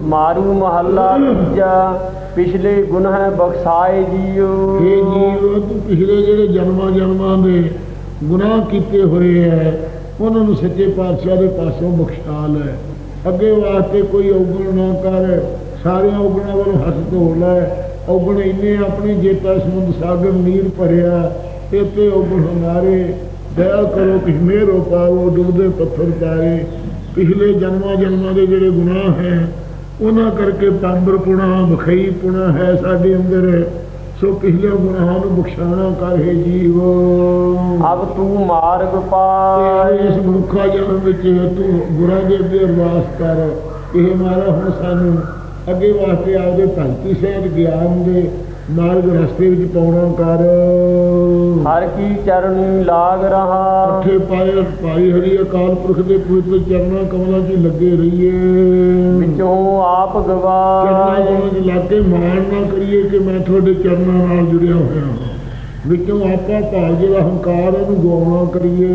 ਮਾਰੂ ਮਹੱਲਾ ਤੀਜਾ ਪਿਛਲੇ ਗੁਨਾਹ ਬਖਸ਼ਾਏ ਜੀਓ। ਇਹ ਜੀਵ ਤੂੰ ਪਿਛਲੇ ਜਿਹੜੇ ਜਨਮਾਂ ਜਨਮਾਂ ਦੇ ਗੁਨਾਹ ਕੀਤੇ ਹੋਏ ਐ ਉਹਨਾਂ ਨੂੰ ਸੱਚੇ ਪਾਤਸ਼ਾਹ ਦੇ ਪਾਸੋਂ ਬਖਸ਼ਾ ਲੈ। ਅੱਗੇ ਵਾਸਤੇ ਕੋਈ ਔਗਣ ਨਾ ਕਰ, ਸਾਰਿਆਂ ਔਗਣਾਂ ਵੱਲ ਹੱਥ ਧੋ ਲੈ। ਔਗਣ ਇੰਨੇ ਆਪਣੇ ਜੇਤਾ ਸਮੁੰਦ ਸਾਗਰ ਨੀਰ ਭਰਿਆ ਤੇ ਤੇ ਔਗਣ ਹਮਾਰੇ ਦਇਆ ਕਰੋ ਕਿ ਮੇਰੋ ਪਾਵੋ ਡੁੱਬਦੇ ਪੱਥਰ ਤਾਰੇ ਪਿਛਲੇ ਜਨਮਾਂ ਜਨਮਾਂ ਦੇ ਜਿਹੜੇ ਗੁਨਾਹ ਹੈ ਉਹਨਾਂ ਕਰਕੇ ਪਾਂਬਰ ਪੁਣਾ ਮਖਈ ਪੁਣਾ ਹੈ ਸਾਡੇ ਅੰਦਰ। ਸੋ ਪਿਛਲੇ ਗੁਨਾਹਾਂ ਨੂੰ ਬਖਸ਼ਾਣਾ ਕਰ ਜੀਵ। ਅਬ ਤੂੰ ਮਾਰਗ ਪਾਏ। ਇਸ ਮਨੁੱਖਾ ਜਨਮ ਵਿੱਚ ਤੂੰ ਗੁਰਾਂ ਦੇ ਅੱਗੇ ਅਰਦਾਸ ਕਰ। ਇਹ ਮਾਰਾ ਹੁਣ ਸਾਨੂੰ ਅੱਗੇ ਵਾਸਤੇ ਆਪਦੇ ਭਗਤੀ ਸਹਿਤ ਗਿਆਨ ਦੇ ਮਾਰਗ ਰਸਤੇ ਵਿੱਚ ਪਾਉਣਾ ਕਰ। ਹਰ ਕੀ ਚਰਨੀ ਲਾਗ ਰਹਾ। ਅੱਠੇ ਪਾਏ ਭਾਈ ਹਰੀ ਅਕਾਲ ਪੁਰਖ ਦੇ ਪਵਿੱਤਰ ਚਰਨਾਂ ਕਮਲਾਂ 'ਚ ਲੱਗੇ ਰਹੀਏ। ਵਿੱਚੋਂ ਆਪ ਚਰਨਾਂ ਗਵਾਏ ਕਮਲਾਂ 'ਚ ਲੱਗ ਕੇ ਮਾਣ ਨਾ ਕਰੀਏ ਕਿ ਮੈਂ ਤੁਹਾਡੇ ਚਰਨਾਂ ਨਾਲ ਜੁੜਿਆ ਹੋਇਆ ਹਾਂ। ਵਿੱਚੋਂ ਆਪਾ ਭਾਵ ਜਿਹੜਾ ਹੰਕਾਰ ਉਹਨੂੰ ਗਵਾਉਣਾ ਕਰੀਏ।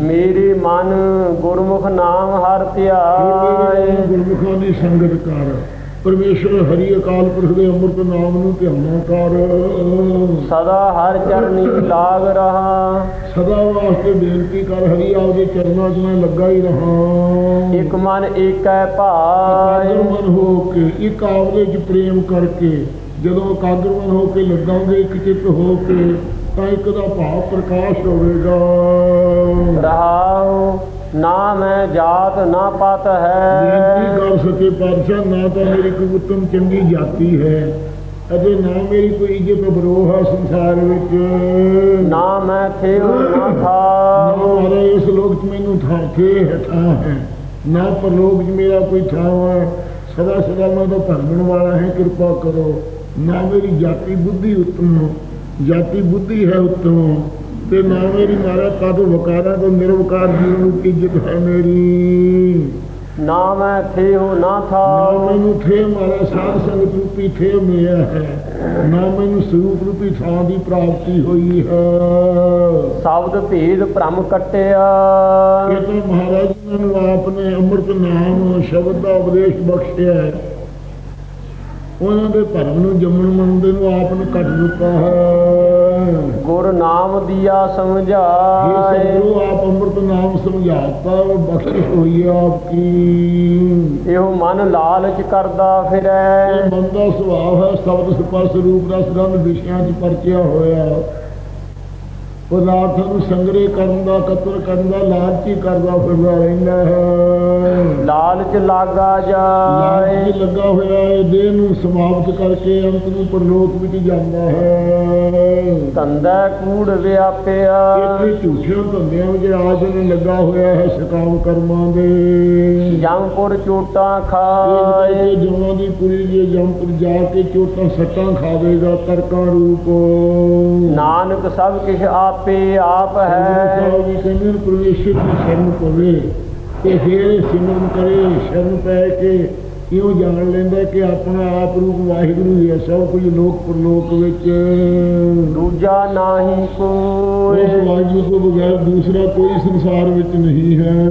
ਮੇਰੇ ਮਨ ਗੁਰਮੁਖ ਨਾਮ ਹਰ ਧਿਆਏ। ਗੁਰਮੁਖਾਂ ਦੀ ਸੰਗਤ ਕਰ। ਪਰਮੇਸ਼ਰ ਹਰੀ ਅਕਾਲ ਪੁਰਖ ਦੇ ਅੰਮ੍ਰਿਤ ਨਾਮ ਨੂੰ ਧਿਆਨਾ ਕਰ। ਸਦਾ ਹਰ ਚਰਨੀ ਲਾਗ ਰਹਾ। ਸਦਾ ਵਾਸਤੇ ਬੇਨਤੀ ਕਰ ਹਰੀ ਆਪਦੇ ਚਰਨਾਂ 'ਚ ਮੈਂ ਲੱਗਾ ਹੀ ਰਹਾ। ਇਕ ਮਨ ਏਕੈ ਭਾਏ ਇਕਾਗਰਮਨ ਹੋ ਕੇ ਇੱਕ ਆਪਦੇ 'ਚ ਪ੍ਰੇਮ ਕਰਕੇ ਜਦੋਂ ਇਕਾਗਰਮਨ ਹੋ ਕੇ ਲੱਗਾਂਗੇ ਇੱਕ ਚਿੱਤ ਹੋ ਕੇ ਤਾਂ ਇੱਕ ਦਾ ਭਾਵ ਪ੍ਰਕਾਸ਼ ਹੋਵੇਗਾ। ਰਹਾਉ ਨਾ ਮੈਂ ਜਾਤ ਨਾ ਪਤ ਬੇਨਤੀ ਹੈ ਕਰ ਸਕੇ ਪਾਤਸ਼ਾਹ ਨਾ ਤਾਂ ਮੇਰੀ ਕੋਈ ਉੱਤਮ ਚੰਗੀ ਜਾਤੀ ਹੈ। ਅਤੇ ਨਾ ਮੇਰੀ ਕੋਈ ਇੱਜ਼ਤ ਬਰੋਹ ਹੈ ਸੰਸਾਰ ਵਿੱਚ। ਨਾ ਮੈਂ ਥੇਉ ਨਾ ਥਾਉ ਮਾਰੇ ਇਸ ਲੋਕ 'ਚ ਮੈਨੂੰ ਥਾਂ ਥੇ ਹੈ ਥਾਂ ਹੈ। ਨਾ ਪਰਲੋਕ 'ਚ ਮੇਰਾ ਕੋਈ ਥਾਂ ਹੈ। ਸਦਾ ਸਦਾ ਮੈਂ ਤਾਂ ਭਰਮਣ ਵਾਲਾ ਹੈ ਕਿਰਪਾ ਕਰੋ। ਨਾ ਮੇਰੀ ਜਾਤੀ ਬੁੱਧੀ ਉੱਤਮ ਜਾਤੀ ਬੁੱਧੀ ਹੈ ਉੱਤਮ। ਤੇ ਨਾ ਮੇਰੀ ਮਾਰਾ ਕਦ ਵਕਾਰਾ ਤੋਂ ਨਿਰਵਕਾਰ ਜੀਵਨ ਨੂੰ ਇੱਜ਼ਤ ਹੈ ਮੇਰੀ? ਨਾ ਮੈਂ ਥੇਉ ਨਾ ਨਾ ਥਾਉ ਮੈਨੂੰ ਥੇ ਮਾਰਾ ਸਾਧ ਸੰਗਤ ਰੂਪੀ ਥੇ ਮਿਲਿਆ ਹੈ। ਨਾ ਮੈਨੂੰ ਸਰੂਪ ਰੂਪੀ ਥਾਂ ਦੀ ਪ੍ਰਾਪਤੀ ਹੋਈ ਹੈ। ਸ਼ਬਦ ਭੇਦ ਭ੍ਰਮ ਕਟਿਆ। ਇਹ ਤਾਂ ਮਹਾਰਾਜ ਜੀ ਨੂੰ ਆਪ ਨੇ ਅੰਮ੍ਰਿਤ ਨਾਮ ਸ਼ਬਦ ਦਾ ਉਪਦੇਸ਼ ਬਖਸ਼ਿਆ ਹੈ। ਉਹਨਾਂ ਦੇ ਭਰਮ ਨੂੰ ਜੰਮਣ ਮੰਨਦੇ ਨੂੰ ਆਪ ਨੂੰ ਕੱਟ ਦਿੱਤਾ ਹੈ। ਗੁਰ ਨਾਮ ਦੀਆ ਇਹ ਸਮਝਾਏ ਸਭੋ ਆਪ ਅੰਮ੍ਰਿਤ ਨਾਮ ਸਮਝਾਤਾ ਉਹ ਬਖਸ਼ਿਸ਼ ਹੋਈ ਹੈ ਆਪਕੀ ਇਹੋ ਮਨ ਲਾਲਚ ਕਰਦਾ ਇਹ ਫਿਰੈ ਮਨ ਦਾ ਸੁਭਾਅ ਹੈ ਸ਼ਬਦ ਸਪਰਸ਼ ਰੂਪ ਦਾ ਸੰਬੰਧ ਵਿਸ਼ਿਆਂ 'ਚ ਪਰਚਿਆ ਹੋਇਆ। ਪਦਾਰਥਾਂ ਨੂੰ ਸੰਗ੍ਰਹਿ ਕਰਨ ਦਾ ਕਤਲ ਕਰਨ ਦਾ ਲਾਲਚੀ ਕਰਦਾ ਫਿਰਦਾ ਰਹਿੰਦਾ ਹੈ। ਲਾਲਚ ਲਾਗਾ ਜਾਏ। ਲਾਲਚ ਲੱਗਾ ਹੋਇਆ ਹੈ ਦੇਹ ਨੂੰ ਸਮਾਪਤ ਕਰਕੇ ਅੰਤ ਨੂੰ ਪਰਲੋਕ ਵਿੱਚ ਜਾਂਦਾ ਹੈ। ਧੰਦਾ ਕੂੜ ਵਿਆਪਿਆ। ਇੱਥੇ ਝੂਠਿਆਂ ਧੰਦਿਆਂ ਵਿੱਚ ਆਜਨ ਲੱਗਾ ਹੋਇਆ ਹੈ ਸਕਾਮ ਕਰਮਾਂ ਦੇ। ਜੰਪੁਰ ਚੋਟਾਂ ਇਹ ਖਾਏ। ਜਵਾਂ ਦੀ ਪੁਰੀ ਦੀ ਜੰਪੁਰ ਜਾ ਕੇ ਚੋਟਾਂ ਸੱਟਾਂ ਖਾਵੇਗਾ ਤਰਕਾਂ ਰੂਪ। ਨਾਨਕ ਸਭ ਕਿਛ ਆਪੇ ਆਪੇ ਆਪ ਹੈ ਸਾਹਿਬ ਜੀ ਕਹਿੰਦੇ ਨੇ ਪਰਮੇਸ਼ਰ ਦੀ ਸ਼ਰਨ ਪਵੇ ਤੇ ਫਿਰ ਸਿਮਰਨ ਕਰੇ ਸ਼ਰਨ ਪੈ ਕੇ ਇਉਂ ਜਾਣ ਲੈਂਦਾ ਕਿ ਆਪਣਾ ਆਪ ਰੂਪ ਵਾਹਿਗੁਰੂ ਹੀ ਹੈ? ਸਭ ਕੁਝ ਲੋਕ ਪਰਲੋਕ ਵਿੱਚ। ਦੂਜਾ ਨਾਹੀ ਕੋਈ। ਉਸ ਵਾਹਿਗੁਰੂ ਤੋਂ ਬਗੈਰ ਦੂਸਰਾ ਕੋਈ ਸੰਸਾਰ ਵਿੱਚ ਨਹੀਂ ਹੈ।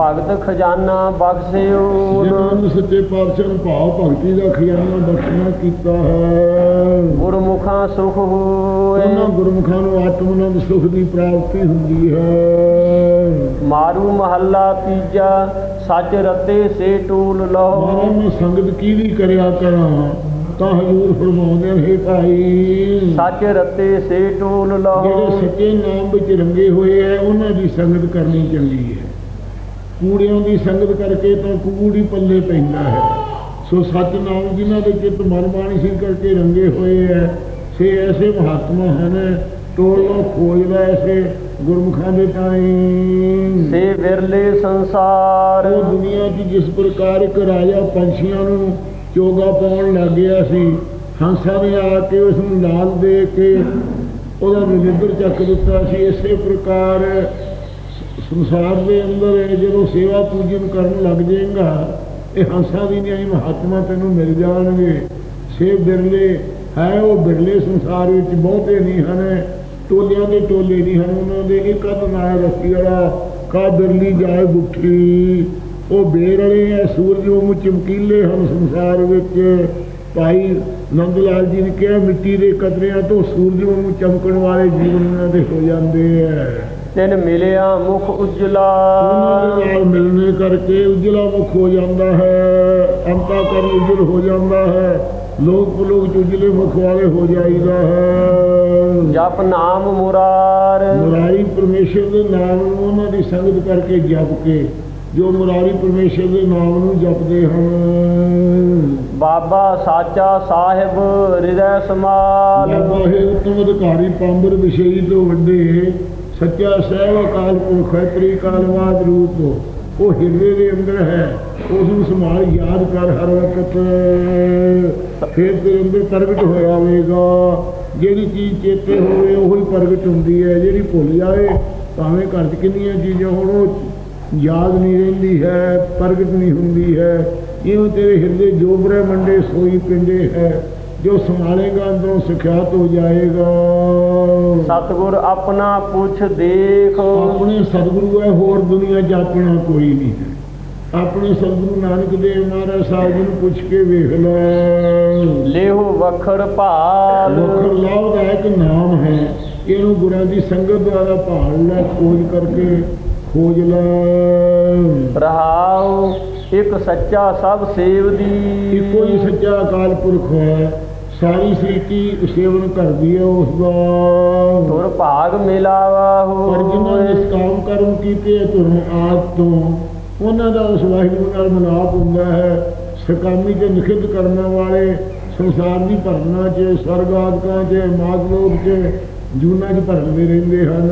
ਭਗਤ ਖਜ਼ਾਨਾ ਬਖਸ਼ਿਓ ਜਿਨ੍ਹਾਂ ਨੂੰ ਸੱਚੇ ਪਾਤਸ਼ਾਹ ਨੇ ਭਾਵ ਭਗਤੀ ਦਾ ਖਜ਼ਾਨਾ ਬਖਸ਼ਣਾ ਕੀਤਾ ਹੈ। ਗੁਰਮੁਖਾਂ ਸੁਖ ਹੋਏ। ਉਹਨਾਂ ਗੁਰਮੁਖਾਂ ਨੂੰ ਆਤਮਨੰਦ ਸੁਖ ਦੀ ਪ੍ਰਾਪਤੀ ਹੁੰਦੀ ਹੈ। ਮਾਰੂ ਮਹੱਲਾ ਤੀਜਾ। ਸੱਚ ਰਤੇ ਸੇ ਟੂਲ ਲਓ। ਮਹਾਰਾਜ ਮੈਂ ਸੰਗਤ ਕੀ ਵੀ ਕਰਿਆ ਕਰਾਂ ਤਾਂ ਹਜ਼ੂਰ ਫਰਮਾਉਂਦੇ ਨੇ ਭਾਈ। ਸੱਚ ਰਤੇ ਸੇ ਟੂਲ ਜਿਹੜੇ ਲਓ ਸੱਚੇ ਨਾਮ ਵਿੱਚ ਰੰਗੇ ਹੋਏ ਐ ਉਹਨਾਂ ਦੀ ਸੰਗਤ ਕਰਨੀ ਚੰਗੀ ਹੈ ਕੂੜਿਆਂ ਦੀ ਸੰਗਤ ਕਰਕੇ ਤਾਂ ਕੂੜ ਪੱਲੇ ਪੈਂਦਾ ਹੈ। ਸੋ ਸੱਚ ਨਾਮ ਜਿਨ੍ਹਾਂ ਦੇ ਚਿੱਤ ਮਨ ਬਾਣੀ ਸਿੰਘ ਕਰਕੇ ਰੰਗੇ ਹੋਏ ਐ ਸੇ ਐਸੇ ਮਹਾਤਮਾ ਹਨ ਟੋਲੋਂ ਖੋਜਦਾ ਐਸੇ ਗੁਰਮੁਖਾਂ ਦੇ ਟਾਈਮ ਸੇ ਵਿਰਲੇ ਸੰਸਾਰ। ਉਹ ਦੁਨੀਆ 'ਚ ਜਿਸ ਪ੍ਰਕਾਰ ਇੱਕ ਰਾਜਾ ਪੰਛੀਆਂ ਨੂੰ ਚੋਗਾ ਪਾਉਣ ਲੱਗ ਗਿਆ ਸੀ ਹੰਸਾਂ ਨੇ ਆ ਕੇ ਉਸ ਨੂੰ ਨਾਲ ਦੇ ਕੇ ਉਹਦਾ ਨਿਰੰਦਰ ਚੱਕ ਦਿੱਤਾ ਸੀ। ਇਸੇ ਪ੍ਰਕਾਰ ਸੰਸਾਰ ਦੇ ਅੰਦਰ ਜਦੋਂ ਸੇਵਾ ਪੂਜਨ ਕਰਨ ਲੱਗ ਜਾਏਗਾ ਇਹ ਹੰਸਾਂ ਦੀ ਨਹੀਂ ਮਹਾਤਮਾ ਤੈਨੂੰ ਮਿਲ ਜਾਣਗੇ। ਸੇ ਬਿਰਲੇ ਹੈ ਉਹ ਬਿਰਲੇ ਸੰਸਾਰ ਵਿੱਚ ਬਹੁਤੇ ਨਹੀਂ ਹਨ। ਟੋਲਿਆਂ ਦੇ ਟੋਲੇ ਨਹੀਂ ਹਨ ਉਹਨਾਂ ਦੇ ਇੱਕ ਅਦ ਨਾਇ ਰਸੀ ਵਾਲਾ ਕਾ ਬਿਰਲੀ ਜਾਏ ਗੁੱਠੀ ਉਹ ਬੇਰਲੇ ਐ ਸੂਰਜ ਵਾਂਗੂ ਚਮਕੀਲੇ ਹਨ ਸੰਸਾਰ ਵਿੱਚ। ਭਾਈ ਨੰਦ ਲਾਲ ਜੀ ਨੇ ਕਿਹਾ ਮਿੱਟੀ ਦੇ ਕਤਰਿਆਂ ਤੋਂ ਸੂਰਜ ਵਾਂਗੂ ਚਮਕਣ ਵਾਲੇ ਜੀਵਨ ਉਹਨਾਂ ਦੇ ਹੋ ਜਾਂਦੇ ਐ। ਤਿਨ ਮਿਲਿਆ ਮੁਖ ਉਜਲਾ। ਉਹਨਾਂ ਨਾਲ ਮਿਲਣੇ ਕਰਕੇ ਉਜਲਾ ਮੁਖ ਹੋ ਜਾਂਦਾ ਹੈ ਅੰਤਾ ਕਰਨ ਉਜਲ ਹੋ ਜਾਂਦਾ ਹੈ। ਲੋਕ ਪਲੋਕ ਚ ਉਜਲੇ ਮੁਖ ਵਾਲੇ ਹੋ ਜਾਈਦਾ ਹੈ। ਜਪ ਨਾਮ ਮੁਰਾਰ। ਮੁਰਾਰੀ ਪਰਮੇਸ਼ਰ ਦੇ ਨਾਮ ਨੂੰ ਉਹਨਾਂ ਦੀ ਸੰਗਤ ਕਰਕੇ ਜਪ ਕੇ ਜੋ ਮੁਰਾਰੀ ਪਰਮੇਸ਼ਰ ਦੇ ਨਾਮ ਨੂੰ ਜਪਦੇ ਹਨ। ਬਾਬਾ ਸਾਚਾ ਸਾਹਿਬ ਹਿਰਦੈ ਸਮਾਲ। ਬਾਬਾ ਹੈ ਉਤਮ ਅਧਿਕਾਰੀ ਪਾਂਬਰ ਵਿਸ਼ੇਈ ਤੋਂ ਵੱਡੇ ਸੱਚਾ ਸਹਿਬ ਅਕਾਲ ਪੁਰਖ ਹੈ ਤ੍ਰਿਕਾਲਵਾਦ ਰੂਪ ਉਹ ਹਿਰਦੇ ਦੇ ਅੰਦਰ ਹੈ ਉਸ ਨੂੰ ਸੰਭਾਲ ਯਾਦ ਕਰ ਹਰ ਵਕਤ। ਫਿਰ ਤੇਰੇ ਅੰਦਰ ਪ੍ਰਗਟ ਹੋਇਆ ਹੋਵੇਗਾ ਜਿਹੜੀ ਚੀਜ਼ ਚੇਤੇ ਹੋਵੇ, ਉਹ ਹੀ ਪ੍ਰਗਟ ਹੁੰਦੀ ਹੈ। ਜਿਹੜੀ ਭੁੱਲ ਜਾਵੇ ਭਾਵੇਂ ਘਰ 'ਚ ਕਿੰਨੀਆਂ ਚੀਜ਼ਾਂ ਹੋਣ, ਉਹ ਯਾਦ ਨਹੀਂ ਰਹਿੰਦੀ ਹੈ, ਪ੍ਰਗਟ ਨਹੀਂ ਹੁੰਦੀ ਹੈ। ਇਉਂ ਤੇਰੇ ਹਿਰਦੇ ਜੋ ਬ੍ਰਹਮੰਡੇ ਸੋਈ ਪਿੰਡੇ ਹੈ। ਜੋ ਸੰਭਾਲੇਗਾ, ਅੰਦਰੋਂ ਸਿਖਿਆਤ ਹੋ ਜਾਏਗਾ। ਸਤਗੁਰ ਆਪਣਾ ਪੁੱਛ ਦੇਖ। ਆਪਣੇ ਸਤਿਗੁਰੂ ਹੈ ਹੋਰ ਦੁਨੀਆ 'ਚ ਆਪਣਾ ਕੋਈ ਨਹੀਂ। ਹੈ ਆਪਣੇ ਸਤਿਗੁਰੂ ਨਾਨਕ ਦੇਵ ਮਹਾਰਾਜ ਸਾਹਿਬ ਜੀ ਨੂੰ ਪੁੱਛ ਕੇ ਵੇਖ ਲੈ। ਲੇਹੁ ਵਖਰ ਭਾਲ। ਮੁਖ ਲਾਭਦਾਇਕ ਨਾਮ ਹੈ। ਇਹਨੂੰ ਗੁਰਾਂ ਦੀ ਸੰਗਤ ਦੁਆਰਾ ਭਾਲ ਲੈ ਖੋਜ ਕਰਕੇ ਖੋਜ ਲੈ। ਰਹਾਉ ਇੱਕ ਸੱਚਾ ਸਭ ਸੇਵ ਦੀ। ਇੱਕੋ ਹੀ ਸੱਚਾ ਅਕਾਲ ਪੁਰਖ ਹੈ। ਸਾਰੀ ਸ੍ਰਿਸ਼ਟੀ ਸੇਵਨ ਕਰਦੀ ਹੈ ਉਸ ਦਾ ਤੁਰ ਭਾਗ ਮਿਲਾਵਾ ਪਰ ਜਿਨ੍ਹਾਂ ਨੇ ਇਸ ਕੰਮ ਕਰਮ ਕੀਤੇ ਹੈ ਤੁਹਾਨੂੰ ਆਪ ਤੋਂ ਉਹਨਾਂ ਦਾ ਉਸ ਵਾਹਿਗੁਰੂ ਨਾਲ ਮਿਲਾਪ ਹੁੰਦਾ ਹੈ। ਸਕਾਮੀ ਤੇ ਨਿਖਿੱਧ ਕਰਨ ਵਾਲੇ ਸੰਸਾਰ ਦੀ ਭਰਨਾ ਚ ਸਰਗਾਦਕਾਂ ਚ ਮਾਦਲੋਕ ਚ ਜੂਨਾ ਚ ਭਰਦੇ ਰਹਿੰਦੇ ਹਨ।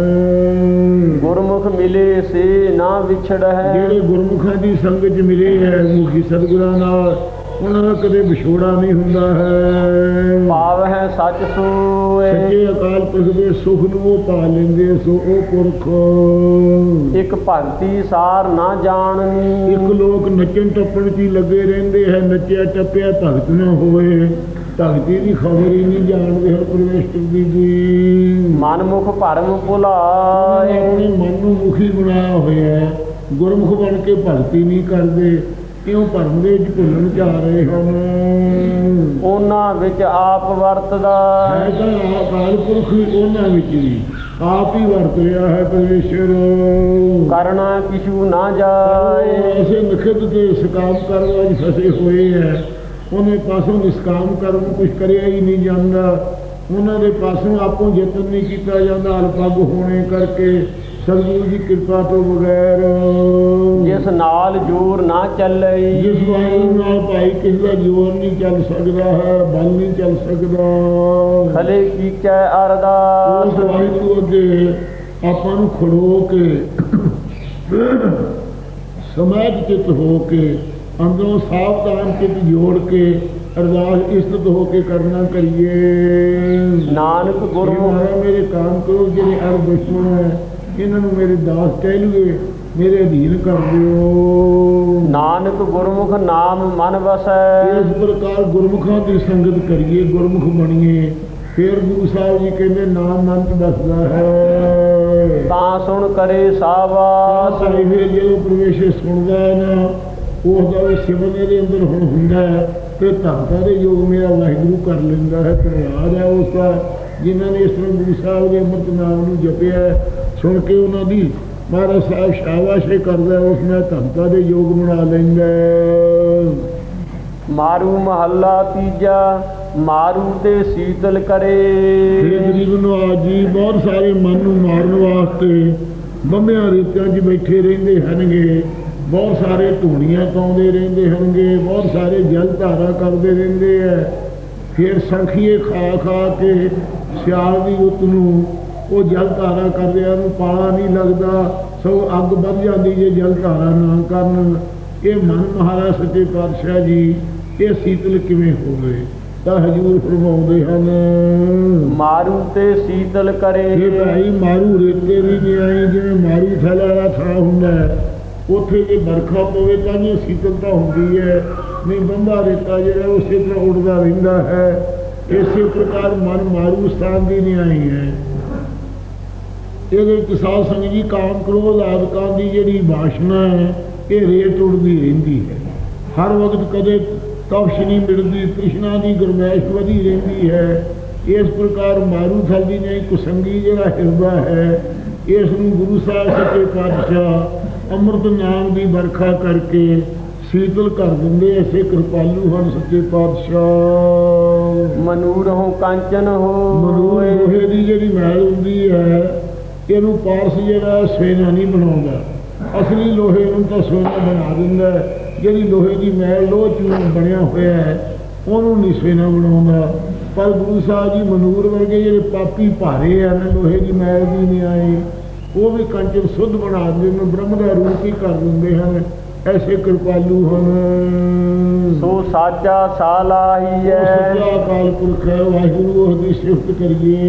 ਗੁਰਮੁਖ ਮਿਲੇ ਸੇ ਨਾ ਵਿਛੜ। ਹੈ ਜਿਹੜੇ ਗੁਰਮੁਖਾਂ ਦੀ ਸੰਗਤ ਚ ਮਿਲੇ ਹੈ ਮੁਖੀ ਸਤਿਗੁਰਾਂ ਨਾਲ। ਉਹਨਾਂ ਦਾ ਕਦੇ ਵਿਛੋੜਾ ਨਹੀਂ ਹੁੰਦਾ ਹੈ। ਪਾਵ ਹੈ ਸੱਚ ਸੋਏ। ਸੱਚੇ ਅਕਾਲ ਪੁਰਖ ਦੇ ਸੁਖ ਨੂੰ ਉਹ ਪਾ ਲੈਂਦੇ ਸੋ ਉਹ ਪੁਰਖ। ਇੱਕ ਭਗਤੀ ਸਾਰ ਨਾ ਜਾਣਨੀ। ਇੱਕ ਲੋਕ ਨੱਚਣ ਟੱਪਣ 'ਚ ਹੀ ਲੱਗੇ ਰਹਿੰਦੇ ਹੈ ਨੱਚਿਆ ਟੱਪਿਆ ਭਗਤ ਨਾ ਹੋਏ ਭਗਤੀ ਦੀ ਖਬਰ ਹੀ ਨਹੀਂ ਜਾਣਦੇ ਹਨ ਪਰਮੇਸ਼ਰ ਦੀ ਜੀ। ਮਨ ਮੁਖ ਭਰਮ ਭੁਲਾਏ। ਆਪਣੇ ਮਨ ਨੂੰ ਮੁਖੀ ਬਣਾਇਆ ਹੋਇਆ ਹੈ। ਗੁਰਮੁਖ ਬਣ ਕੇ ਭਗਤੀ ਨਹੀਂ ਕਰਦੇ। ਕਿਉਂ ਭਰਮ ਦੇ ਵਿੱਚ ਭੁੱਲਣ ਆ ਰਹੇ ਹਨ? ਉਹਨਾਂ ਵਿੱਚ ਆਪ ਵਰਤਦਾ ਹੈ। ਤਾਂ ਅਕਾਲ ਪੁਰਖ ਵੀ ਉਹਨਾਂ ਵਿੱਚ ਵੀ। ਆਪ ਹੀ ਵਰਤ ਰਿਹਾ ਹੈ ਪਰਮੇਸ਼ਰ। ਕਰਨਾ ਕਿਛੂ ਨਾ ਜਾਏ। ਐਸੇ ਨਖਦ ਤੇ ਸਕਾਮ ਕਰਨ ਵਿੱਚ ਫਸੇ ਹੋਏ ਹੈ। ਉਹਨੇ ਪਾਸੋਂ ਨਿਸਕਾਮ ਕਰਨ ਕੁਝ ਕਰਿਆ ਹੀ ਨਹੀਂ ਜਾਂਦਾ। ਉਹਨਾਂ ਦੇ ਪਾਸੋਂ ਆਪੋ ਯਤਨ ਨਹੀਂ ਕੀਤਾ ਜਾਂਦਾ ਅਲਪੱਗ ਹੋਣੇ ਕਰਕੇ। ਸਤਿਗੁਰੂ ਦੀ ਕਿਰਪਾ ਤੋਂ ਬਗੈਰ। ਜਿਸ ਨਾਲ ਜੋਰ ਨਾ ਚੱਲਈ। ਜਿਸ ਵਾਹਿਗੁਰੂ ਨਾਲ ਭਾਈ ਕਿਸੇ ਦਾ ਜੋਰ ਨਹੀਂ ਚੱਲ ਸਕਦਾ ਹੈ ਬਲ ਨਹੀਂ ਚੱਲ ਸਕਦਾ। ਖਲੇ ਕੀਚੈ ਉਸ ਅਰਦਾਸ ਅੱਗੇ ਆਪਾਂ ਨੂੰ ਖੜੋ ਕੇ ਸਮਾਜ ਚਿਤ ਹੋ ਕੇ ਅੰਦਰੋਂ ਸਾਵਧਾਨ ਚਿਤ ਜੋੜ ਕੇ ਅਰਦਾਸ ਇਸਤਤ ਹੋ ਕੇ ਕਰਨਾ ਕਰੀਏ। ਨਾਨਕ ਗੁਰੂ ਮੇਰੇ ਕਾਮ ਕਰੋ ਜਿਹੜੇ ਅਰ ਦੁਸ਼ਮਣ ਹੈ ਇਹਨਾਂ ਨੂੰ ਮੇਰੇ ਦਾਸ ਕਹਿ ਲਈਏ ਮੇਰੇ ਅਧੀਨ ਕਰ ਦਿਓ। ਨਾਨਕ ਗੁਰਮੁਖ ਨਾਮ ਮਨ ਵਸੈ। ਇਸ ਪ੍ਰਕਾਰ ਗੁਰਮੁਖਾਂ ਦੀ ਸੰਗਤ ਕਰੀਏ ਗੁਰਮੁਖ ਬਣੀਏ। ਫਿਰ ਗੁਰੂ ਸਾਹਿਬ ਜੀ ਕਹਿੰਦੇ ਨਾਮ ਮੰਤ ਦੱਸਦਾ ਹੈ। ਤਾਂ ਸੁਣ ਕਰੇ ਸਾਵਾਸ। ਫਿਰ ਜਦੋਂ ਪ੍ਰਵੇਸ਼ ਸੁਣਦਾ ਹੈ ਨਾ ਉਸ ਦਾ ਸਿਮਰਨ ਇਹਦੇ ਅੰਦਰ ਹੁਣ ਹੁੰਦਾ ਹੈ ਤੇ ਧੰਤਾ ਦੇ ਯੋਗ ਮੇਰਾ ਵਾਹਿਗੁਰੂ ਕਰ ਲੈਂਦਾ ਹੈ ਧੰਨਵਾਦ ਹੈ ਉਸ ਦਾ ਜਿਨ੍ਹਾਂ ਨੇ ਇਸ ਤਰ੍ਹਾਂ ਗੁਰੂ ਸਾਹਿਬ ਦੇ ਅੰਮ੍ਰਿਤ ਨਾਮ ਨੂੰ ਜਪਿਆ ਹੈ, ਸੁਣ ਕੇ ਉਹਨਾਂ ਦੀ ਮਹਾਰਾਜ ਸਾਹਿਬ ਸ਼ਾਬਾਸ਼ੇ ਕਰਦਾ ਉਸ ਨਾਲ ਧੰਤਾ ਦੇ ਯੋਗ ਬਣਾ ਲੈਂਦਾ। ਮਾਰੂ ਮਹੱਲਾ ਤੀਜਾ ਮਾਰੂ ਤੇ ਸੀਤਲ ਕਰੇ। ਗਰੀਬ ਨਵਾਜ ਜੀ ਬਹੁਤ ਸਾਰੇ ਮਨ ਨੂੰ ਮਾਰਨ ਵਾਸਤੇ ਬੰਬਿਆਂ ਰੇਤਾਂ 'ਚ ਬੈਠੇ ਰਹਿੰਦੇ ਹਨਗੇ ਬਹੁਤ ਸਾਰੇ ਧੂਣੀਆਂ ਪਾਉਂਦੇ ਰਹਿੰਦੇ ਹਨਗੇ ਬਹੁਤ ਸਾਰੇ ਜਲ ਧਾਰਾ ਕਰਦੇ ਰਹਿੰਦੇ ਐ ਫਿਰ ਸੰਖੀਏ ਖਾ ਖਾ ਕੇ ਸਿਆਲ ਦੀ ਰੁੱਤ ਨੂੰ ਉਹ ਜਲ ਧਾਰਾ ਕਰਦਿਆਂ ਨੂੰ ਪਾਲਾ ਨਹੀਂ ਲੱਗਦਾ ਸੋ ਅੱਗ ਵੱਧ ਜਾਂਦੀ ਜੇ ਜਲ ਧਾਰਾ ਨਾ ਕਰਨ। ਇਹ ਮਨ ਮਹਾਰਾਜ ਸੱਚੇ ਪਾਤਸ਼ਾਹ ਜੀ ਇਹ ਸੀਤਲ ਕਿਵੇਂ ਹੋਵੇ? ਤਾਂ ਹਜੂਰ ਫਰਮਾਉਂਦੇ ਹਨ ਮਾਰੂ ਤੇ ਸੀਤਲ ਕਰੇ। ਇਹ ਭਾਈ ਮਾਰੂ ਰੇਤੇ ਵੀ ਨਹੀਂ ਆਈ ਜਿਵੇਂ ਮਾਰੂ ਥੈਲਾ ਵਾਲਾ ਥਾਂ ਹੁੰਦਾ ਹੈ ਉੱਥੇ ਜੇ ਬਰਖਾ ਪਵੇ ਤਾਂ ਇਹ ਸੀਤਲਤਾ ਹੁੰਦੀ ਹੈ। ਨਹੀਂ ਬੰਦਾ ਰੇਤਾ ਜਿਹੜਾ ਉਸੇ ਤਰ੍ਹਾਂ ਉੱਡਦਾ ਰਹਿੰਦਾ ਹੈ। ਇਸੇ ਪ੍ਰਕਾਰ ਮਨ ਮਾਰੂ ਸਥਾਨ ਦੀ ਨਹੀਂ ਆਈ ਹੈ। ਇਹਦੇ ਵਿੱਚ ਸਾਧ ਸੰਗਤ ਜੀ ਕਾਮ ਕ੍ਰੋਧ ਆਦਿਕਾਂ ਦੀ ਜਿਹੜੀ ਵਾਸ਼ਨਾ ਹੈ ਇਹ ਰੇਤ ਉੜਦੀ ਰਹਿੰਦੀ ਹੈ। ਹਰ ਵਕਤ ਕਦੇ ਤਪਸ਼ ਨਹੀਂ ਮਿਲਦੀ ਤ੍ਰਿਸ਼ਨਾ ਦੀ ਗਰਮੈਸ਼ ਵਧੀ ਰਹਿੰਦੀ ਹੈ। ਇਸ ਪ੍ਰਕਾਰ ਮਾਰੂ ਥਲ ਦੀ ਨਹੀਂ ਕੁਸੰਗੀ ਜਿਹੜਾ ਹਿਰਦਾ ਹੈ ਇਸ ਨੂੰ ਗੁਰੂ ਸਾਹਿਬ ਸੱਚੇ ਪਾਤਸ਼ਾਹ ਅੰਮ੍ਰਿਤ ਨਾਮ ਦੀ ਵਰਖਾ ਕਰਕੇ ਸੀਤਲ ਕਰ ਦਿੰਦੇ ਐਸੇ ਕਿਰਪਾਲੂ ਹਨ ਸੱਚੇ ਪਾਤਸ਼ਾਹ। ਮਨੂਰ ਹੋ ਕੰਚਨ ਮਨੂਰ ਹੋਏ ਇਹਨੂੰ ਪਾਰਸ ਜਿਹੜਾ ਸਵੇਨਾ ਨਹੀਂ ਬਣਾਉਂਦਾ। ਅਸਲੀ ਲੋਹੇ ਨੂੰ ਤਾਂ ਸਵੇਨਾ ਬਣਾ ਦਿੰਦਾ ਜਿਹੜੀ ਲੋਹੇ ਦੀ ਮੈਲ, ਲੋਹ ਚੂਨ ਬਣਿਆ ਹੋਇਆ ਹੈ, ਉਹਨੂੰ ਨਹੀਂ ਸਵੇਨਾ ਬਣਾਉਂਦਾ। ਪਰ ਗੁਰੂ ਸਾਹਿਬ ਜੀ ਮਨੂਰ ਵਰਗੇ ਜਿਹੜੇ ਪਾਪੀ ਭਾਰੇ ਹਨ, ਲੋਹੇ ਦੀ ਮੈਲ ਦੀ ਨਹੀਂ ਆਏ ਉਹ ਵੀ ਕੰਚਨ ਸੁੱਧ ਬਣਾ ਦਿੰਦੇ ਨੇ, ਬ੍ਰਹਮ ਦਾ ਰੂਪ ਹੀ ਕਰ ਦਿੰਦੇ ਹਨ। ਐਸੇ ਕਿਰਪਾਲੂ ਹਨ। ਸੋ ਸਾਚਾ ਸਾਲਾਹੀ ਹੈ ਸੱਚਾ ਅਕਾਲ ਪੁਰਖ ਹੈ ਵਾਹਿਗੁਰੂ ਉਸ ਦੀ ਸਿਫਤ ਕਰੀਏ।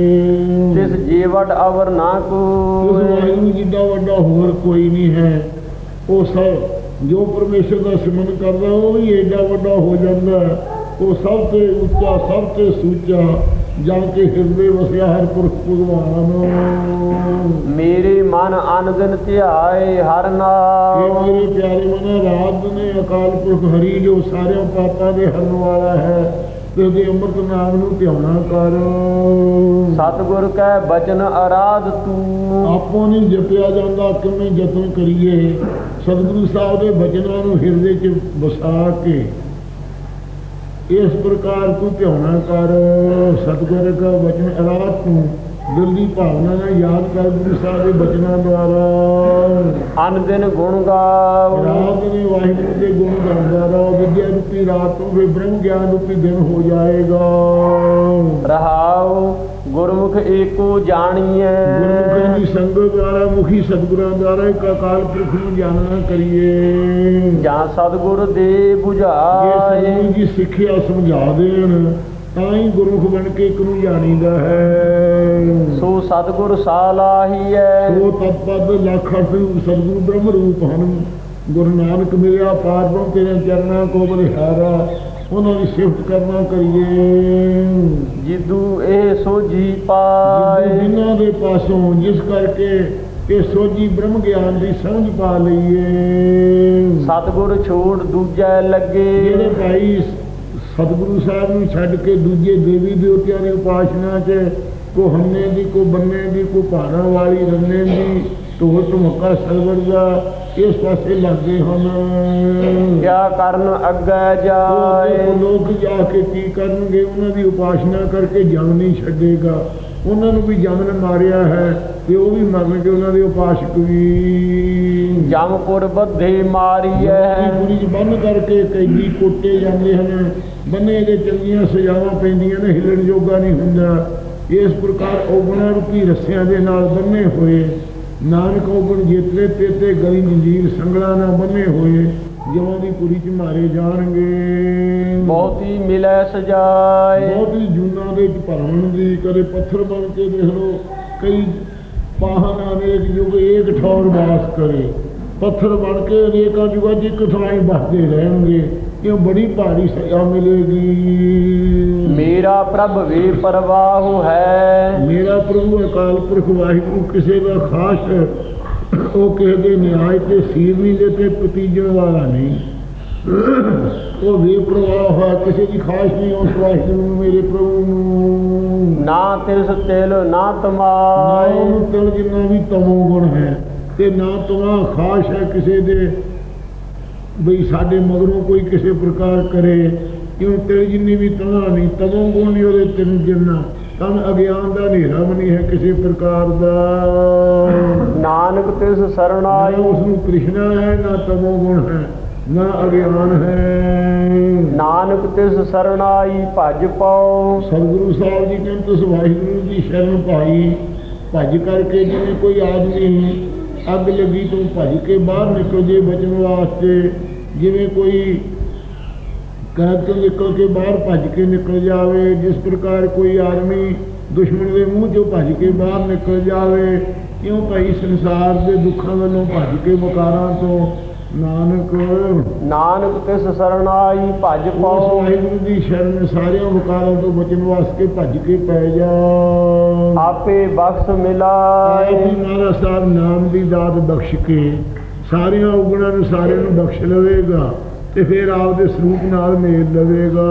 ਤਿਸ ਜੀਵਟ ਅਵਰ ਨਾ ਉਸ ਕੋਇ। ਵਾਹਿਗੁਰੂ ਜਿੱਡਾ ਵੱਡਾ ਹੋਰ ਕੋਈ ਨਹੀਂ ਹੈ। ਉਹ ਸਭ ਜੋ ਪਰਮੇਸ਼ਰ ਦਾ ਸਿਮਰਨ ਕਰਦਾ ਉਹ ਵੀ ਏਡਾ ਵੱਡਾ ਹੋ ਜਾਂਦਾ। ਉਹ ਸਭ ਤੋਂ ਉੱਚਾ ਸਭ ਤੋਂ ਸੂਚਾ ਜਾਂ ਕੇ ਹਿਰਦੇ ਵਸਿਆ ਹਰ ਪੁਰਖ ਭਗਵਾਨ। ਮੇਰੇ ਮਨ ਅਨੰਦਨ ਧਿਆਏ ਹਰ ਨਾਮ। ਮੇਰੇ ਪਿਆਰੇ ਮਨ ਰਾਤ ਨੇ ਅਕਾਲ ਪੁਰਖ ਹਰੀ ਜੋ ਸਾਰਿਆਂ ਪਾਪਾਂ ਦੇ ਹਰਨ ਵਾਲਾ ਹੈ ਤੇ ਉਹਦੇ ਅੰਮ੍ਰਿਤ ਨਾਮ ਨੂੰ ਧਿਆਉਣਾ ਕਰ। ਸਤਿਗੁਰ ਕੈ ਬਚਨ ਅਰਾਧ ਤੂੰ। ਆਪੋ ਨਹੀਂ ਜਪਿਆ ਜਾਂਦਾ ਕਿਵੇਂ ਯਤਨ ਕਰੀਏ? ਸਤਿਗੁਰੂ ਸਾਹਿਬ ਦੇ ਬਚਨਾਂ ਨੂੰ ਹਿਰਦੇ 'ਚ ਵਸਾ ਕੇ ਇਸ ਪ੍ਰਕਾਰ ਤੂੰ ਧਿਆਉਣਾ ਕਰ ਸਤਿਗੁਰ ਦਾ ਬਚਨ ਅਰਾਤ ਤੂੰ ਦਿਲ ਦੀ ਭਾਵਨਾ ਨਾਲ ਯਾਦ ਕਰ ਗੁਰੂ ਸਾਹਿਬ ਦੇ ਬਚਨਾਂ ਦੁਆਰਾ। ਅਨ ਦਿਨ ਗੁਣ ਰਾਤ ਨੇ ਵਾਹਿਗੁਰੂ ਦੇ ਗੁਣ ਗਾਉਂਦਾ ਰਹੋ। ਵਿਦਿਆ ਰੂਪੀ ਰਾਤ ਨੂੰ ਵੀ ਬ੍ਰਹਮ ਗਿਆਨ ਰੂਪੀ ਦਿਨ ਹੋ ਜਾਏਗਾ। ਰਹਾਉ ਗੁਰਮੁਖ ਏਕੋ ਜਾਣੀਐ। ਗੁਰਮੁਖਾਂ ਦੀ ਸੰਗਤ ਦੁਆਰਾ ਮੁਖੀ ਸਤਿਗੁਰਾਂ ਦੁਆਰਾ ਇੱਕ ਅਕਾਲ ਪੁਰਖ ਨੂੰ ਜਾਣਨਾ ਕਰੀਏ। ਜਾਂ ਸਤਿਗੁਰ ਦੇ ਜੇ 부ਝਾਏ ਸਤਿਗੁਰੂ ਜੀ ਸਿੱਖਿਆ ਸਮਝਾ ਦੇਣ ਤਾਂ ਹੀ ਗੁਰਮੁਖ ਬਣ ਕੇ ਇੱਕ ਨੂੰ ਜਾਣੀਦਾ ਹੈ। ਸੋ ਸਤਿਗੁਰ ਸਾਲਾਹੀਐ ਸੋ ਤਤਪਦ ਲੱਖ ਅਰਥ ਸਤਿਗੁਰੂ ਬ੍ਰਹਮ ਰੂਪ ਹਨ। ਗੁਰੂ ਨਾਨਕ ਮਿਲਿਆ ਪਾਰ ਤੇਰੇ ਚਰਨਾਂ ਕੋ ਬਲਿਹਾਰਾ ਉਹਨਾਂ ਦੀ ਸਿਫਤ ਕਰਨਾ ਕਰੀਏ। ਜਿਦੂ ਇਹ ਸੋਜੀ ਪਾਏ। ਜਿਨ੍ਹਾਂ ਦੇ ਪਾਸੋਂ ਜਿਸ ਕਰਕੇ ਇਹ ਸੋਜੀ ਬ੍ਰਹਮ ਗਿਆਨ ਦੀ ਸਮਝ ਪਾ ਲਈਏ। ਸਤਿਗੁਰ ਛੋੜ ਦੂਜੈ ਲੱਗੇ। ਜਿਹੜੇ ਭਾਈ ਸਤਿਗੁਰੂ ਸਾਹਿਬ ਨੂੰ ਛੱਡ ਕੇ ਦੂਜੇ ਦੇਵੀ ਦੇਵਤਿਆਂ ਦੀ ਉਪਾਸਨਾ 'ਚ ਕੋ ਹੰਨੇ ਦੀ ਕੋ ਬੰਨੇ ਦੀ ਕੋ ਭਾਰਾਂ ਵਾਲੀ ਰੰਨੇ ਦੀ ਢੋਲ ਢਮਕਾ ਸਰਵਰ ਦਾ ਇਸ ਪਾਸੇ ਲੱਗੇ ਹਨ ਕਿਆ ਕਰਨ ਅੱਗੇ ਜਾਏ? ਲੋਕ ਜਾ ਕੇ ਕੀ ਕਰਨਗੇ ਉਹਨਾਂ ਦੀ ਉਪਾਸਨਾ ਕਰਕੇ ਜਮ ਨਹੀਂ ਛੱਡੇਗਾ। ਉਹਨਾਂ ਨੂੰ ਵੀ ਜਮ ਨੇ ਮਾਰਿਆ ਹੈ ਤੇ ਉਹ ਵੀ ਮਰਨਗੇ ਉਹਨਾਂ ਦੇ ਉਪਾਸਕ ਵੀ। ਜਮਪੁਰ ਬੱਧੇ ਮਾਰੀਐ। ਪੂਰੀ ਚ ਬੰਨ ਕਰਕੇ ਕੈਦੀ ਕੋਟੇ ਜਾਂਦੇ ਹਨ। ਬੰਨੇ ਦੇ ਚੰਗੀਆਂ ਸਜ਼ਾਵਾਂ ਪੈਂਦੀਆਂ ਨੇ ਹਿਲਣ ਜੋਗਾ ਨਹੀਂ ਹੁੰਦਾ। ਇਸ ਪ੍ਰਕਾਰ ਔਗਣਾ ਰੂਪੀ ਰੱਸਿਆਂ ਦੇ ਨਾਲ ਬੰਨੇ ਹੋਏ। ਨਾਨਕ ਔਗਣ ਜੇਤਰੇ ਤੇਤੇ ਗਲੀ ਜੰਜੀਰ ਸੰਗਲਾ ਨਾਲ ਬੰਨੇ ਹੋਏ। ਜਿਉਂ ਦੀ ਪੁਰੀ ਚ ਮਾਰੇ ਜਾਣਗੇ। ਬਹੁਤੀ ਮਿਲੈ ਸਜਾਏ। ਬਹੁਤ ਹੀ ਜੂਨਾਂ ਦੇ ਵਿੱਚ ਭਰਮਣ ਦੀ ਕਦੇ ਪੱਥਰ ਬਣ ਕੇ ਦੇਖ ਲਓ। ਕਈ ਪਾਹਨਾਂ ਦੇ ਇੱਕ ਯੁਗ ਏਕ ਠੌਰ ਵਾਸ ਕਰੇ। ਪੱਥਰ ਬਣ ਕੇ ਅਨੇਕਾਂ ਇੱਕ ਥਾਂ ਹੀ ਬਸਦੇ ਰਹਿਣਗੇ। ਇਹ ਬੜੀ ਭਾਰੀ ਸਜ਼ਾ ਮਿਲੇਗੀ। ਮੇਰਾ ਪ੍ਰਭ ਵੇ ਪਰਵਾਹੁ ਹੈ। ਮੇਰਾ ਪ੍ਰਭੂ ਅਕਾਲ ਪੁਰਖ ਵਾਹਿਗੁਰੂ ਕਿਸੇ ਦਾ ਖਾਸ ਉਹ ਕਿਸੇ ਦੇ ਨਿਆਇ ਤੇ ਸੀਰ ਨਹੀਂ ਦੇ ਤੇ ਪਤੀਜਣ ਵਾਲਾ ਨਹੀਂ। ਉਹ ਵੀ ਪ੍ਰਵਾਹ ਹੈ ਕਿਸੇ ਦੀ ਖਾਸ ਨਹੀਂ ਉਸ ਵਾਹਿਗੁਰੂ ਨੂੰ ਮੇਰੇ ਪ੍ਰਭੂ ਨੂੰ। ਨਾ ਤਿਸ ਤਿਲ ਨਾ ਨਾ ਤਮਾਏ ਉਹਨੂੰ ਤਿਲ ਜਿੰਨਾ ਵੀ ਤਮੋ ਗੁਣ ਹੈ ਤੇ ਨਾ ਤੁਮਾ ਖਾਸ ਹੈ ਕਿਸੇ ਦੇ। ਬਈ ਸਾਡੇ ਮਗਰੋਂ ਕੋਈ ਕਿਸੇ ਪ੍ਰਕਾਰ ਕਰੇ ਕਿਉਂ ਤਿਲ ਜਿੰਨੀ ਵੀ ਤਮਾ ਨਹੀਂ ਤਮੋ ਗੁਣ ਨਹੀਂ ਉਹਦੇ ਤਿਲ ਜਿੰਨਾ ਤਨ ਅਗਿਆਨ ਦਾ ਹਨੇਰਾ ਵੀ ਨਹੀਂ ਹੈ ਕਿਸੇ ਪ੍ਰਕਾਰ ਦਾ। ਨਾਨਕ ਤਿਸ ਸਰਣਾਈ ਉਸ ਨੂੰ ਕ੍ਰਿਸ਼ਨਾ ਹੈ ਨਾ ਤਮੋ ਗੁਣ ਹੈ ਨਾ ਅਗਿਆਨ ਹੈ। ਨਾਨਕ ਤਿਸ ਸਰਣਾਈ ਭਜ ਪਾਉ ਸਤਿਗੁਰੂ ਸਾਹਿਬ ਜੀ ਕਹਿੰਦੇ ਤੁਸੀਂ ਵਾਹਿਗੁਰੂ ਦੀ ਸ਼ਰਨ ਪਾਈ। ਭੱਜ ਕਰਕੇ ਜਿਵੇਂ ਕੋਈ ਆਦਮੀ ਅੱਗ ਲੱਗੀ ਤੋਂ ਭੱਜ ਕੇ ਬਾਹਰ ਨਿਕਲ ਜੇ ਬਚਣ ਵਾਸਤੇ। ਜਿਵੇਂ ਕੋਈ ਕਣਕ ਤੋਂ ਨਿਕਲ ਕੇ ਬਾਹਰ ਭੱਜ ਕੇ ਨਿਕਲ ਜਾਵੇ, ਜਿਸ ਪ੍ਰਕਾਰ ਕੋਈ ਆਦਮੀ ਦੁਸ਼ਮਣ ਦੇ ਮੂੰਹ ਚੋਂ ਭੱਜ ਕੇ ਬਾਹਰ ਨਿਕਲ ਜਾਵੇ, ਕਿਉਂ ਭਾਈ ਸੰਸਾਰ ਦੇ ਦੁੱਖਾਂ ਵੱਲੋਂ ਭੱਜ ਕੇ ਮਕਾਰਾਂ ਤੋਂ ਨਾਨਕ ਨਾਨਕ ਤਿਸ ਸਰਣਾਈ ਭਜ ਪਾਉ ਵਾਹਿਗੁਰੂ ਦੀ ਸ਼ਰਨ ਸਾਰਿਆਂ ਵਿਕਾਰਾਂ ਤੋਂ ਬਚਣ ਵਾਸਤੇ ਭੱਜ ਕੇ ਪੈ ਜਾ। ਆਪੇ ਬਖਸ਼ ਮਿਲਾਏ। ਜੀ ਮਹਾਰਾਜ ਸਾਹਿਬ ਨਾਮ ਦੀ ਦਾਤ ਬਖਸ਼ ਕੇ ਸਾਰੀਆਂ ਔਗਣਾਂ ਨੂੰ ਸਾਰਿਆਂ ਨੂੰ ਬਖਸ਼ ਲਵੇਗਾ ਤੇ ਫਿਰ ਆਪਦੇ ਸਰੂਪ ਨਾਲ ਮੇਲ ਲਵੇਗਾ।